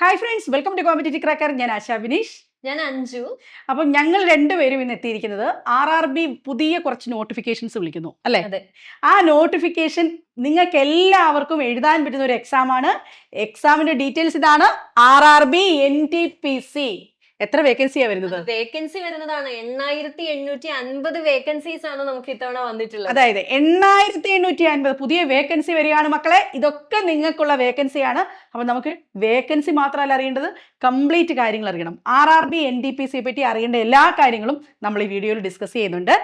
Hi friends welcome to competitive cracker ഞാൻ ആശാ ബിനീഷ് ഞാൻ അഞ്ജു. അപ്പം ഞങ്ങൾ രണ്ടുപേരും ഇന്ന് എത്തിയിരിക്കുന്നത് ആർ ആർ ബി പുതിയ കുറച്ച് നോട്ടിഫിക്കേഷൻസ് വിളിക്കുന്നു അല്ലേ? ആ നോട്ടിഫിക്കേഷൻ നിങ്ങൾക്ക് എല്ലാവർക്കും എഴുതാൻ പറ്റുന്ന ഒരു എക്സാം ആണ്. എക്സാമിന്റെ ഡീറ്റെയിൽസ് ഇതാണ് R R B N T P C എത്ര വേക്കൻസിയാ വരുന്നത്? വേക്കൻസി വരുന്നതാണ്. എണ്ണായിരത്തി എണ്ണൂറ്റി അൻപത് വേക്കൻസീസ് ആണ് നമുക്ക് ഇത്തവണ വന്നിട്ടുള്ളത്. അതായത് എണ്ണായിരത്തി എണ്ണൂറ്റി അൻപത് പുതിയ വേക്കൻസി വരികയാണ് മക്കളെ. ഇതൊക്കെ നിങ്ങൾക്കുള്ള വേക്കൻസിയാണ് അപ്പം നമുക്ക് വേക്കൻസി മാത്രമല്ല അറിയേണ്ടത് കംപ്ലീറ്റ് കാര്യങ്ങൾ അറിയണം. R R B N D P സിയെ പറ്റി അറിയേണ്ട എല്ലാ കാര്യങ്ങളും നമ്മൾ ഈ വീഡിയോയിൽ ഡിസ്കസ് ചെയ്യുന്നുണ്ട്.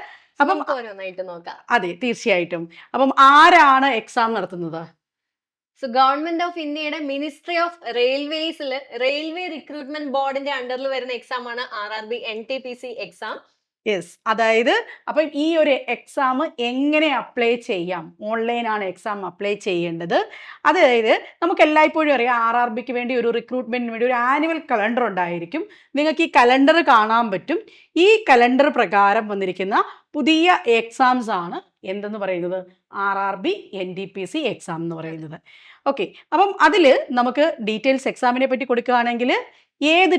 അപ്പം ഓരോന്നായിട്ട് നോക്കാം. അതെ തീർച്ചയായിട്ടും. അപ്പം ആരാണ് എക്സാം നടത്തുന്നത്? സോ ഗവൺമെന്റ് ഓഫ് ഇന്ത്യയുടെ മിനിസ്ട്രി ഓഫ് റെയിൽവേസിൽ റെയിൽവേ റിക്രൂട്ട്മെന്റ് ബോർഡിന്റെ അണ്ടറിൽ വരുന്ന എക്സാം ആണ് R R B N T P C exam yes അതായത് അപ്പം ഈ ഒരു എക്സാം എങ്ങനെ അപ്ലൈ ചെയ്യാം? ഓൺലൈനാണ് എക്സാം അപ്ലൈ ചെയ്യേണ്ടത്. അതായത് നമുക്ക് എല്ലായ്പ്പോഴും അറിയാം ആർ ആർ ബിക്ക് വേണ്ടി ഒരു റിക്രൂട്ട്മെന്റിന് വേണ്ടി ഒരു ആനുവൽ കലണ്ടർ ഉണ്ടായിരിക്കും. നിങ്ങൾക്ക് ഈ കലണ്ടർ കാണാൻ പറ്റും. ഈ കലണ്ടർ പ്രകാരം വന്നിരിക്കുന്ന പുതിയ എക്സാംസ് ആണ് എന്തെന്ന് പറയുന്നത്? R R B N D P C exam എന്ന് പറയുന്നത്. ഓക്കെ അപ്പം അതിൽ നമുക്ക് ഡീറ്റെയിൽസ് എക്സാമിനെ പറ്റി കൊടുക്കുകയാണെങ്കിൽ ഏത്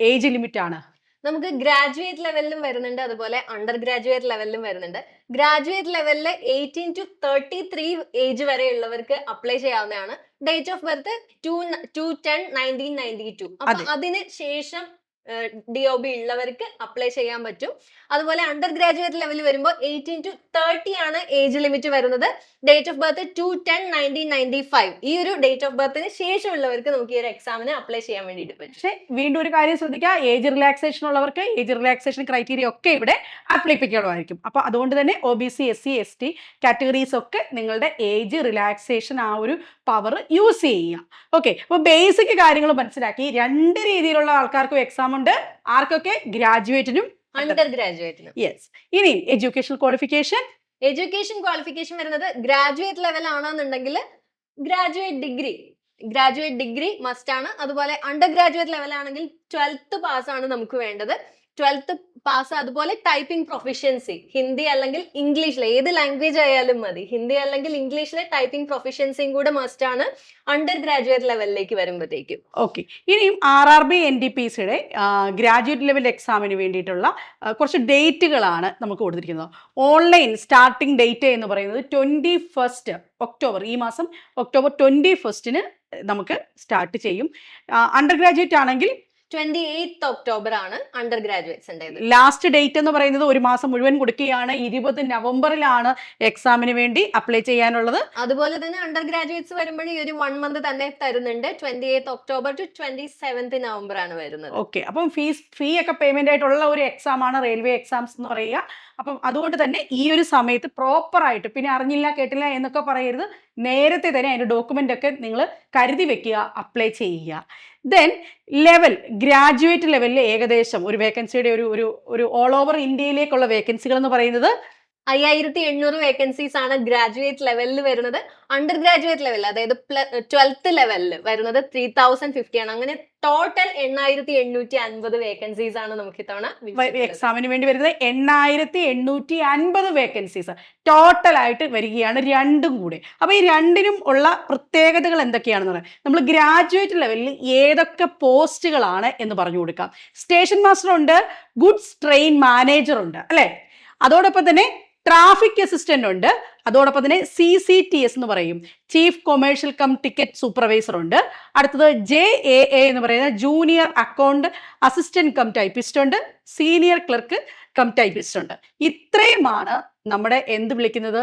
ഏജ് ലിമിറ്റാണ് ആണ്? നമുക്ക് ഗ്രാജുവേറ്റ് ലെവലിലും വരുന്നുണ്ട് അതുപോലെ അണ്ടർ ഗ്രാജുവേറ്റ് ലെവലിലും വരുന്നുണ്ട്. ഗ്രാജുവേറ്റ് ലെവലിൽ eighteen to thirty three age വരെയുള്ളവർക്ക് apply ചെയ്യാവുന്നതാണ്. Date of birth two two ten nineteen ninety two അപ്പൊ അതെ. അതിന് ശേഷം ഡി ഒ ബി ഉള്ളവർക്ക് അപ്ലൈ ചെയ്യാൻ പറ്റും. അതുപോലെ അണ്ടർ ഗ്രാജുവേറ്റ് ലെവലിൽ വരുമ്പോൾ എയ്റ്റീൻ ടു തേർട്ടി ആണ് ഏജ് ലിമിറ്റ് വരുന്നത്. Date of birth two ten nineteen ninety five ഈ ഒരു ഡേറ്റ് ഓഫ് ബർത്തിന് ശേഷമുള്ളവർക്ക് നമുക്ക് ഈ ഒരു എക്സാമിന് അപ്ലൈ ചെയ്യാൻ വേണ്ടിയിട്ട് പറ്റും. പക്ഷേ വീണ്ടും ഒരു കാര്യം ശ്രദ്ധിക്കുക. ഏജ് റിലാക്സേഷൻ ഉള്ളവർക്ക് ഏജ് റിലാക്സേഷൻ ക്രൈറ്റീരിയ ഒക്കെ ഇവിടെ അപ്ലൈപ്പിക്കണമായിരിക്കും അപ്പോൾ അതുകൊണ്ട് തന്നെ O B C S C S T categories ഒക്കെ നിങ്ങളുടെ ഏജ് റിലാക്സേഷൻ ആ ഒരു പവർ യൂസ് ചെയ്യുക. ഓക്കെ അപ്പോൾ ബേസിക് കാര്യങ്ങൾ മനസ്സിലാക്കി. രണ്ട് രീതിയിലുള്ള ആൾക്കാർക്കും എക്സാം ഉണ്ട്. ആർക്കൊക്കെ? ഗ്രാജുവേറ്റിനും അണ്ടർ ഗ്രാജുവേറ്റിനും യെസ് ഇനി എഡ്യൂക്കേഷണൽ ക്വാളിഫിക്കേഷൻ എഡ്യൂക്കേഷൻ ക്വാളിഫിക്കേഷൻ വരുന്നത് ഗ്രാജുവേറ്റ് ലെവൽ ആണെന്നുണ്ടെങ്കിൽ graduate degree graduate degree must ആണ്. അതുപോലെ അണ്ടർ ഗ്രാജുവേറ്റ് ലെവൽ ആണെങ്കിൽ ട്വൽത്ത് പാസ് ആണ് നമുക്ക് വേണ്ടത്. ട്വൽത്ത് പാസ് അതുപോലെ ടൈപ്പിംഗ് പ്രൊഫിഷ്യൻസി ഹിന്ദി അല്ലെങ്കിൽ ഇംഗ്ലീഷിൽ ഏത് ലാംഗ്വേജ് ആയാലും മതി. ഹിന്ദി അല്ലെങ്കിൽ ഇംഗ്ലീഷിലെ ടൈപ്പിംഗ് പ്രൊഫിഷ്യൻസിയും കൂടെ മസ്റ്റ് ആണ് അണ്ടർ ഗ്രാജുവേറ്റ് ലെവലിലേക്ക് വരുമ്പോഴത്തേക്കും. ഓക്കെ ഇനിയും R R B N D P സിയുടെ ഗ്രാജുവേറ്റ് ലെവൽ എക്സാമിന് വേണ്ടിയിട്ടുള്ള കുറച്ച് ഡേറ്റുകളാണ് നമുക്ക് കൊടുത്തിരിക്കുന്നത്. ഓൺലൈൻ സ്റ്റാർട്ടിംഗ് ഡേറ്റ് എന്ന് പറയുന്നത് ട്വന്റി ഫസ്റ്റ് ഒക്ടോബർ ഈ മാസം ഒക്ടോബർ ട്വന്റി ഫസ്റ്റിന് നമുക്ക് സ്റ്റാർട്ട് ചെയ്യും. അണ്ടർ ഗ്രാജുവേറ്റ് ആണെങ്കിൽ ട്വന്റി എയ്ത്ത് ഒക്ടോബർ ആണ് അണ്ടർ ഗ്രാജുവേറ്റ്സിന്റെത് ലാസ്റ്റ് ഡേറ്റ് എന്ന് പറയുന്നത് ഒരു മാസം മുഴുവൻ കൊടുക്കുകയാണ്. ഇരുപത് നവംബറിലാണ് എക്സാമിന് വേണ്ടി അപ്ലൈ ചെയ്യാനുള്ളത്. അതുപോലെ തന്നെ അണ്ടർ ഗ്രാജുവേറ്റ്സ് വരുമ്പോൾ ഈ ഒരു വൺ മന്ത് തന്നെ തരുന്നുണ്ട്. Twenty eighth October to twenty seventh November ആണ് വരുന്നത്. ഓക്കെ അപ്പം ഫീസ് ഫീ ഒക്കെ പേയ്മെന്റ് ആയിട്ടുള്ള ഒരു എക്സാം ആണ് റെയിൽവേ എക്സാംസ് എന്ന് പറയുക. അപ്പം അതുകൊണ്ട് തന്നെ ഈ ഒരു സമയത്ത് പ്രോപ്പർ ആയിട്ട് പിന്നെ അറിഞ്ഞില്ല കേട്ടില്ല എന്നൊക്കെ പറയരുത്. നേരത്തെ തന്നെ അതിന്റെ ഡോക്യുമെന്റ് ഒക്കെ നിങ്ങൾ കരുതി വെക്കുക അപ്ലൈ ചെയ്യുക. ദെൻ ലെവൽ ഗ്രാജുവേറ്റ് ലെവലിൽ ഏകദേശം ഒരു വേക്കൻസിയുടെ ഒരു ഒരു ഒരു ഓൾ ഓവർ ഇന്ത്യയിലേക്കുള്ള വേക്കൻസികൾ എന്ന് പറയുന്നത് അയ്യായിരത്തി എണ്ണൂറ് വേക്കൻസീസ് ആണ് ഗ്രാജുവേറ്റ് ലെവലിൽ വരുന്നത്. അണ്ടർ ഗ്രാജുവേറ്റ് ലെവലിൽ അതായത് ട്വൽത്ത് ലെവലിൽ വരുന്നത് ത്രീ തൗസൻഡ് ഫിഫ്റ്റി ആണ്. അങ്ങനെ ടോട്ടൽ എണ്ണായിരത്തി എണ്ണൂറ്റി അൻപത് വേക്കൻസീസ് ആണ് നമുക്ക് ഇത്തവണ. എക്സാമിന് വേണ്ടി വരുന്നത് എണ്ണായിരത്തി എണ്ണൂറ്റി അൻപത് വേക്കൻസീസ് ടോട്ടൽ ആയിട്ട് വരികയാണ് രണ്ടും കൂടെ. അപ്പൊ ഈ രണ്ടിനും ഉള്ള പ്രത്യേകതകൾ എന്തൊക്കെയാണെന്ന് പറയാം. നമ്മൾ ഗ്രാജുവേറ്റ് ലെവലിൽ ഏതൊക്കെ പോസ്റ്റുകളാണ് എന്ന് പറഞ്ഞു കൊടുക്കാം. സ്റ്റേഷൻ മാസ്റ്റർ ഉണ്ട് ഗുഡ്സ് ട്രെയിൻ മാനേജർ ഉണ്ട് അല്ലേ? അതോടൊപ്പം തന്നെ ട്രാഫിക് അസിസ്റ്റന്റ് ഉണ്ട്. അതോടൊപ്പം തന്നെ സി സി ടി എസ് എന്ന് പറയും. Chief commercial cum ticket supervisor ഉണ്ട്. അടുത്തത് ജെ എ എ എന്ന് പറയുന്ന junior account assistant cum typist ഉണ്ട്. സീനിയർ ക്ലർക്ക് കം ടൈപ്പിസ്റ്റ് ഉണ്ട്. ഇത്രയുമാണ് നമ്മുടെ എന്ത് വിളിക്കുന്നത്?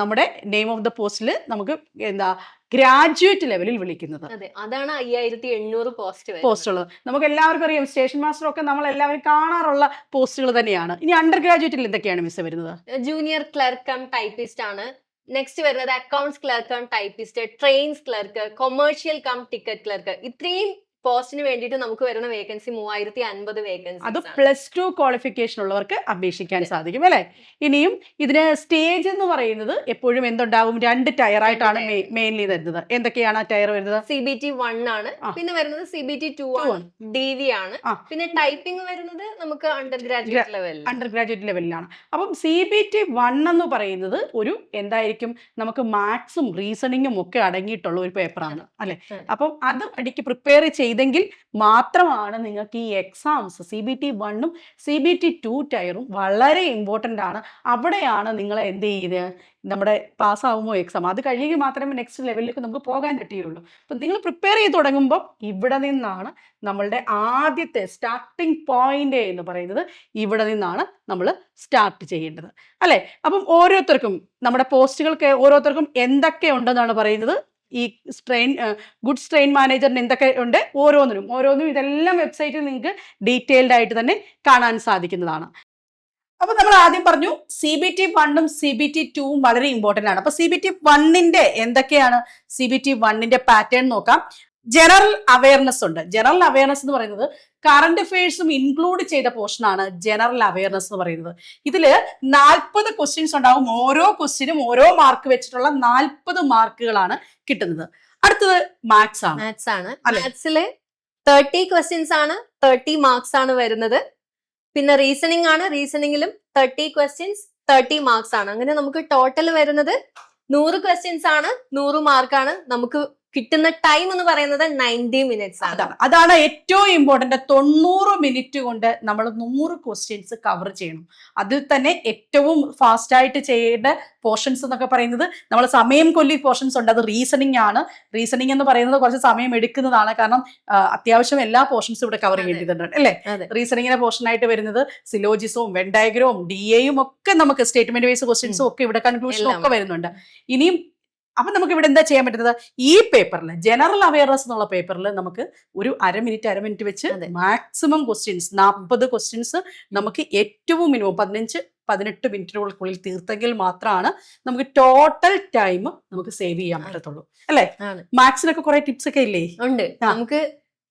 നമ്മുടെ നെയിം ഓഫ് ദ പോസ്റ്റിൽ നമുക്ക് എന്താ ഗ്രാജുവേറ്റ് ലെവലിൽ വിളിക്കുന്നത്. അതെ അതാണ് അയ്യായിരത്തി എണ്ണൂറ് പോസ്റ്റ് ഉള്ളത് നമുക്ക് എല്ലാവർക്കും അറിയാം സ്റ്റേഷൻ മാസ്റ്റർ ഒക്കെ നമ്മൾ എല്ലാവരും കാണാറുള്ള പോസ്റ്റുകൾ തന്നെയാണ്. ഇനി അണ്ടർ ഗ്രാജുവേറ്റിൽ എന്തൊക്കെയാണ് മിസ് വരുന്നത്? ജൂനിയർ ക്ലർക്ക് കം ടൈപ്പിസ്റ്റ് ആണ്. നെക്സ്റ്റ് വരുന്നത് accounts clerk cum typist trains clerk commercial cum ticket clerk. ഇത്രയും പോസ്റ്റിന് വേണ്ടിയിട്ട് നമുക്ക് വരുന്ന വേക്കൻസി മൂവായിരത്തി അൻപത് വേക്കൻസി അത് പ്ലസ് ടു ക്വാളിഫിക്കേഷൻ ഉള്ളവർക്ക് അപേക്ഷിക്കാൻ സാധിക്കും അല്ലേ? ഇനിയും ഇതിന് സ്റ്റേജ് എന്ന് പറയുന്നത് എപ്പോഴും എന്തുണ്ടാവും? രണ്ട് ടയർ ആയിട്ടാണ് മെയിൻലി വരുന്നത്. എന്തൊക്കെയാണ് ആ ടയർ വരുന്നത്? സി ബി ടി വൺ ആണ്. പിന്നെ വരുന്നത് സി ബി ടി ടു ആണ്. ഡി വി ആണ്. പിന്നെ ടൈപ്പിംഗ് വരുന്നത് നമുക്ക് അണ്ടർ ഗ്രാജുവേറ്റ് ലെവലിൽ അണ്ടർ ഗ്രാജുവേറ്റ് ലെവലിലാണ് അപ്പം സി ബി ടി വൺ എന്ന് പറയുന്നത് ഒരു എന്തായിരിക്കും? നമുക്ക് മാത്സും റീസണിങ്ങും ഒക്കെ അടങ്ങിയിട്ടുള്ള ഒരു പേപ്പറാണ് അല്ലെ. അപ്പം അത് പഠിക്ക് പ്രിപ്പയർ ചെയ്തെങ്കിൽ മാത്രമാണ് നിങ്ങൾക്ക് ഈ എക്സാംസ് സി ബി ടി വണ്ണും സി ബി ടി ടു ടയറും വളരെ ഇമ്പോർട്ടന്റ് ആണ്. അവിടെയാണ് നിങ്ങൾ എന്ത് ചെയ്ത്? നമ്മുടെ പാസ്സാവുമോ എക്സാം അത് കഴിയുമെങ്കിൽ മാത്രമേ നെക്സ്റ്റ് ലെവലിലേക്ക് നമുക്ക് പോകാൻ പറ്റുകയുള്ളൂ. അപ്പം നിങ്ങൾ പ്രിപ്പയർ ചെയ്ത് തുടങ്ങുമ്പോൾ ഇവിടെ നിന്നാണ് നമ്മളുടെ ആദ്യത്തെ സ്റ്റാർട്ടിംഗ് പോയിന്റ് എന്ന് പറയുന്നത് ഇവിടെ നിന്നാണ് നമ്മൾ സ്റ്റാർട്ട് ചെയ്യേണ്ടത്. അല്ലേ? അപ്പം ഓരോരുത്തർക്കും നമ്മുടെ പോസ്റ്റുകൾക്ക് ഓരോരുത്തർക്കും എന്തൊക്കെ ഉണ്ടെന്നാണ് പറയുന്നത്? ഈ സ്ട്രെയിൻ ഗുഡ് സ്ട്രെയിൻ മാനേജറിന് എന്തൊക്കെ ഉണ്ട്? ഓരോന്നിനും. ഓരോന്നും ഇതെല്ലാം വെബ്സൈറ്റിൽ നിങ്ങൾക്ക് ഡീറ്റെയിൽഡ് ആയിട്ട് തന്നെ കാണാൻ സാധിക്കുന്നതാണ്. അപ്പൊ നമ്മൾ ആദ്യം പറഞ്ഞു സി ബി ടി വണ്ണും സി ബി ടി ടൂവും വളരെ ഇമ്പോർട്ടന്റ് ആണ്. അപ്പൊ സി ബി ടി വണ്ണിന്റെ എന്തൊക്കെയാണ്? സി ബി ടി വണ്ണിന്റെ പാറ്റേൺ നോക്കാം. ജനറൽ അവയർനെസ് ഉണ്ട്. ജനറൽ അവയർനെസ് എന്ന് പറയുന്നത് കറണ്ട് അഫയേഴ്സും ഇൻക്ലൂഡ് ചെയ്ത പോർഷനാണ് ജനറൽ അവയർനെസ് എന്ന് പറയുന്നത്. ഇതിൽ നാൽപ്പത് ക്വസ്റ്റ്യൻസ് ഉണ്ടാവും. ഓരോ ക്വസ്റ്റ്യനും ഓരോ മാർക്ക് വെച്ചിട്ടുള്ള നാൽപ്പത് മാർക്കുകളാണ് കിട്ടുന്നത്. അടുത്തത് മാത്സ് ആണ്. മാത്സ് ആണ്? മാത്സിൽ തേർട്ടി ക്വസ്റ്റ്യൻസ് ആണ് തേർട്ടി മാർക്സ് ആണ് വരുന്നത്. പിന്നെ റീസണിങ് ആണ്. റീസണിങ്ങിലും തേർട്ടി ക്വസ്റ്റ്യൻസ് തേർട്ടി മാർക്സ് ആണ്. അങ്ങനെ നമുക്ക് ടോട്ടൽ വരുന്നത് നൂറ് ക്വസ്റ്റ്യൻസ് ആണ് നൂറ് മാർക്കാണ് നമുക്ക് കിട്ടുന്ന ടൈം എന്ന് പറയുന്നത് നയന്റി മിനിറ്റ്സ് അതാണ്. അതാണ് ഏറ്റവും ഇമ്പോർട്ടന്റ് തൊണ്ണൂറ് മിനിറ്റ് കൊണ്ട് നമ്മൾ നൂറ് ക്വസ്റ്റ്യൻസ് കവർ ചെയ്യണം. അതിൽ തന്നെ ഏറ്റവും ഫാസ്റ്റ് ആയിട്ട് ചെയ്യേണ്ട പോർഷൻസ് എന്നൊക്കെ പറയുന്നത് നമ്മൾ സമയം കൊല്ലി പോർഷൻസ് ഉണ്ട്. അത് റീസണിങ് ആണ്. റീസണിങ് എന്ന് പറയുന്നത് കുറച്ച് സമയം എടുക്കുന്നതാണ്. കാരണം അത്യാവശ്യം എല്ലാ പോർഷൻസും ഇവിടെ കവർ. ചെയ്യേണ്ടതുണ്ട് അല്ലേ. റീസണിങ്ങിന്റെ പോർഷൻ ആയിട്ട് വരുന്നത് സിലോജിസവും വെൻഡയഗ്രവും ഡി എയും ഒക്കെ നമുക്ക് സ്റ്റേറ്റ്മെന്റ് വൈസ് ക്വസ്റ്റ്യൻസും ഒക്കെ ഇവിടെ കൺക്ലൂഷനും ഒക്കെ വരുന്നുണ്ട്. ഇനിയും അപ്പൊ നമുക്ക് ഇവിടെ എന്താ ചെയ്യാൻ പറ്റുന്നത്? ഈ പേപ്പറിൽ ജനറൽ അവയർനെസ് എന്നുള്ള പേപ്പറിൽ നമുക്ക് ഒരു അര മിനിറ്റ് അര മിനിറ്റ് വെച്ച് മാക്സിമം ക്വസ്റ്റ്യൻസ് നാൽപ്പത് ക്വസ്റ്റ്യൻസ് നമുക്ക് ഏറ്റവും മിനിമം പതിനഞ്ച് പതിനെട്ട് മിനിറ്റിനുള്ളിൽ തീർത്തെങ്കിൽ മാത്രമാണ് നമുക്ക് ടോട്ടൽ ടൈം നമുക്ക് സേവ് ചെയ്യാൻ പറ്റത്തുള്ളൂ. അല്ലേ. മാത്സിനൊക്കെ കുറെ ടിപ്സ് ഒക്കെ ഇല്ലേ? ഉണ്ട്. നമുക്ക്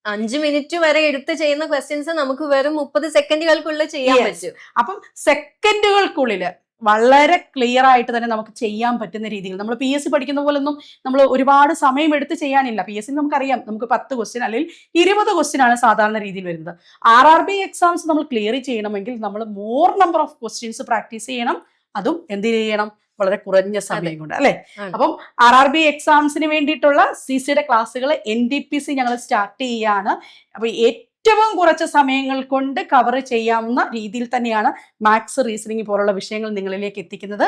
അഞ്ച് മിനിറ്റ് വരെ എടുത്ത് ചെയ്യുന്ന ക്വസ്റ്റ്യൻസ് നമുക്ക് വെറും മുപ്പത് സെക്കൻഡുകൾക്കുള്ളിൽ ചെയ്യാൻ പറ്റും. അപ്പം സെക്കൻഡുകൾക്കുള്ളിൽ വളരെ ക്ലിയർ ആയിട്ട് തന്നെ നമുക്ക് ചെയ്യാൻ പറ്റുന്ന രീതിയിൽ. നമ്മൾ പി എസ് സി പഠിക്കുന്ന പോലൊന്നും നമ്മൾ ഒരുപാട് സമയം എടുത്ത് ചെയ്യാനില്ല. പി എസ് സി നമുക്കറിയാം. നമുക്ക് പത്ത് ക്വസ്റ്റ്യൻ അല്ലെങ്കിൽ ഇരുപത് ക്വസ്റ്റ്യൻ ആണ് സാധാരണ രീതിയിൽ വരുന്നത്. ആർ ആർ ബി എക്സാംസ് നമ്മൾ ക്ലിയർ ചെയ്യണമെങ്കിൽ നമ്മൾ more number of questions practice ചെയ്യണം. അതും എന്ത് ചെയ്യണം? വളരെ കുറഞ്ഞ സമയം കൊണ്ട് അല്ലെ. അപ്പം ആർ ആർ ബി എക്സാംസിന് വേണ്ടിയിട്ടുള്ള സി സിയുടെ ക്ലാസ്സുകൾ എൻ ഡി പി സി ഞങ്ങൾ സ്റ്റാർട്ട് ചെയ്യാണ്. അപ്പൊ ഏറ്റവും കുറച്ച് സമയങ്ങൾ കൊണ്ട് കവർ ചെയ്യാവുന്ന രീതിയിൽ തന്നെയാണ് മാത്സ് റീസണിങ് പോലുള്ള വിഷയങ്ങൾ നിങ്ങളിലേക്ക് എത്തിക്കുന്നത്.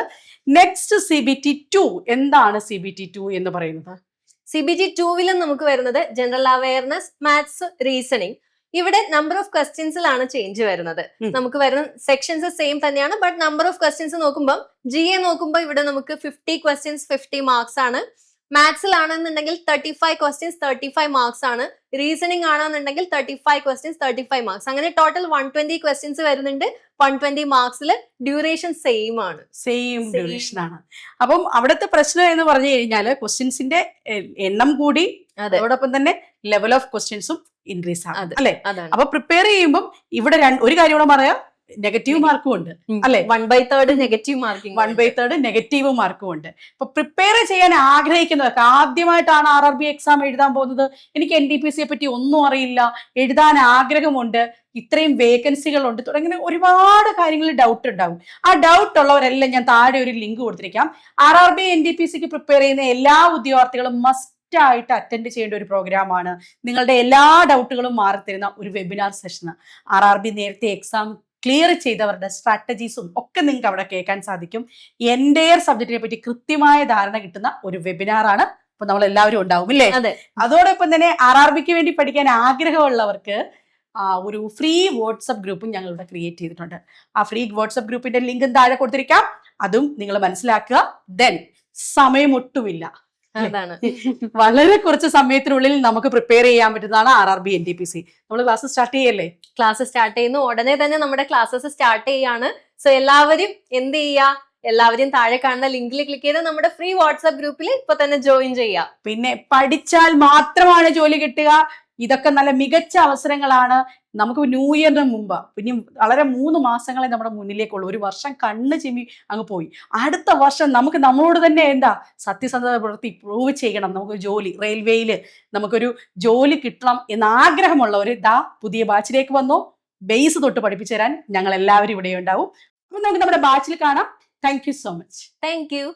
Next C B T two എന്താണ് സി ബി ടി ടു എന്ന് പറയുന്നത്? സി ബി ടി ടൂവിലും നമുക്ക് വരുന്നത് ജനറൽ അവയർനെസ് മാത്സ് റീസണിങ് ഇവിടെ നമ്പർ ഓഫ് ക്വസ്റ്റ്യൻസിലാണ് ചേഞ്ച് വരുന്നത്. നമുക്ക് വരുന്ന സെക്ഷൻസ് സെയിം തന്നെയാണ് ബട്ട് നമ്പർ ഓഫ് ക്വസ്റ്റ്യൻസ് നോക്കുമ്പോൾ ജി എ നോക്കുമ്പോൾ ഇവിടെ നമുക്ക് ഫിഫ്റ്റി ക്വസ്റ്റ്യൻസ് ഫിഫ്റ്റി മാർക്സ് ആണ്. മാത്സിലാണെന്നുണ്ടെങ്കിൽ thirty five questions thirty five marks ആണ്. റീസണിങ് ആണെന്നുണ്ടെങ്കിൽ thirty five questions thirty five marks അങ്ങനെ ടോട്ടൽ വൺ ട്വന്റി ക്വസ്റ്റ്യൻസ് വരുന്നുണ്ട്. വൺ ട്വന്റി മാർക്സിൽ ഡ്യൂറേഷൻ സെയിം ആണ്. സെയിം ഡ്യൂറേഷൻ ആണ്. അപ്പം അവിടുത്തെ പ്രശ്നം എന്ന് പറഞ്ഞു കഴിഞ്ഞാൽ ക്വസ്റ്റ്യൻസിന്റെ എണ്ണം കൂടി അതോടൊപ്പം തന്നെ ലെവൽ ഓഫ് ക്വസ്റ്റ്യൻസും ഇൻക്രീസ് ആണ്. അല്ലെ? അപ്പൊ പ്രിപ്പയർ ചെയ്യുമ്പോൾ ഇവിടെ ഒരു കാര്യം കൂടെ പറയാം. നെഗറ്റീവ് മാർക്കും ഉണ്ട്. അല്ലെ? One by third negative marking one by third negative മാർക്കും ഉണ്ട്. ഇപ്പൊ പ്രിപ്പയർ ചെയ്യാൻ ആഗ്രഹിക്കുന്നവർക്ക് ആദ്യമായിട്ടാണ് ആർ ആർ ബി എക്സാം എഴുതാൻ പോകുന്നത്. എനിക്ക് എൻ ഡി പി സിയെ പറ്റി ഒന്നും അറിയില്ല. എഴുതാൻ ആഗ്രഹമുണ്ട്. ഇത്രയും വേക്കൻസികളുണ്ട് തുടങ്ങിയ ഒരുപാട് കാര്യങ്ങളിൽ ഡൗട്ട് ഉണ്ടാവും. ആ ഡൗട്ട് ഉള്ളവരെല്ലാം ഞാൻ താഴെ ഒരു link കൊടുത്തിരിക്കാം. R R B N D P സിക്ക് പ്രിപ്പയർ ചെയ്യുന്ന എല്ലാ ഉദ്യോഗാർത്ഥികളും മസ്റ്റ് ആയിട്ട് അറ്റൻഡ് ചെയ്യേണ്ട ഒരു പ്രോഗ്രാമാണ് നിങ്ങളുടെ എല്ലാ ഡൗട്ടുകളും മാറിത്തരുന്ന ഒരു webinar session R R B നേരത്തെ എക്സാം ക്ലിയർ ചെയ്തവരുടെ സ്ട്രാറ്റജീസും ഒക്കെ നിങ്ങൾക്ക് അവിടെ കേൾക്കാൻ സാധിക്കും. എന്റെ സബ്ജക്റ്റിനെ പറ്റി കൃത്യമായ ധാരണ കിട്ടുന്ന ഒരു വെബിനാറാണ് അപ്പൊ നമ്മൾ എല്ലാവരും ഉണ്ടാവും ഇല്ലേ? അതോടൊപ്പം തന്നെ ആർ ആർ ബിക്ക് വേണ്ടി പഠിക്കാൻ ആഗ്രഹമുള്ളവർക്ക് ഒരു ഫ്രീ വാട്സപ്പ് ഗ്രൂപ്പും ഞങ്ങൾ ഇവിടെ ക്രിയേറ്റ് ചെയ്തിട്ടുണ്ട്. ആ ഫ്രീ വാട്സപ്പ് ഗ്രൂപ്പിന്റെ ലിങ്കും താഴെ കൊടുത്തിരിക്കാം. അതും നിങ്ങൾ മനസ്സിലാക്കുക. ദെൻ സമയമൊട്ടുമില്ല അതാണ്. വളരെ കുറച്ച് സമയത്തിനുള്ളിൽ നമുക്ക് പ്രിപ്പയർ ചെയ്യാൻ പറ്റുന്നതാണ് R R B N D P C നമ്മൾ ക്ലാസ് സ്റ്റാർട്ട് ചെയ്യല്ലേ? ക്ലാസ് സ്റ്റാർട്ട് ചെയ്യുന്നു. ഉടനെ തന്നെ നമ്മുടെ ക്ലാസ്സസ് സ്റ്റാർട്ട് ചെയ്യാണ്. സോ എല്ലാവരും എന്ത് ചെയ്യുക എല്ലാവരും താഴെ കാണുന്ന ലിങ്കിൽ ക്ലിക്ക് ചെയ്ത് നമ്മുടെ ഫ്രീ വാട്സ്ആപ്പ് ഗ്രൂപ്പിൽ ഇപ്പൊ തന്നെ ജോയിൻ ചെയ്യാം പിന്നെ പഠിച്ചാൽ മാത്രമാണ് ജോലി കിട്ടുക. ഇതൊക്കെ നല്ല മികച്ച അവസരങ്ങളാണ്. നമുക്ക് ന്യൂ ഇയറിന് മുമ്പ് പിന്നെ വളരെ മൂന്ന് മാസങ്ങളെ നമ്മുടെ മുന്നിലേക്കുള്ളൂ. ഒരു വർഷം കണ്ണ് ചിമ്മി അങ്ങ് പോയി. അടുത്ത വർഷം നമുക്ക് നമ്മളോട് തന്നെ എന്താ? സത്യസന്ധത പുലർത്തി പ്രൂവ് ചെയ്യണം. നമുക്ക് ജോലി റെയിൽവേയിൽ നമുക്കൊരു ജോലി കിട്ടണം എന്ന ആഗ്രഹമുള്ളവർ ദാ പുതിയ ബാച്ചിലേക്ക് വന്നു. ബേസ് തൊട്ട് പഠിപ്പിച്ചു തരാൻ ഞങ്ങൾ എല്ലാവരും ഇവിടെ ഉണ്ടാവും അപ്പം നമുക്ക് നമ്മുടെ ബാച്ചിൽ കാണാം. Thank you so much thank you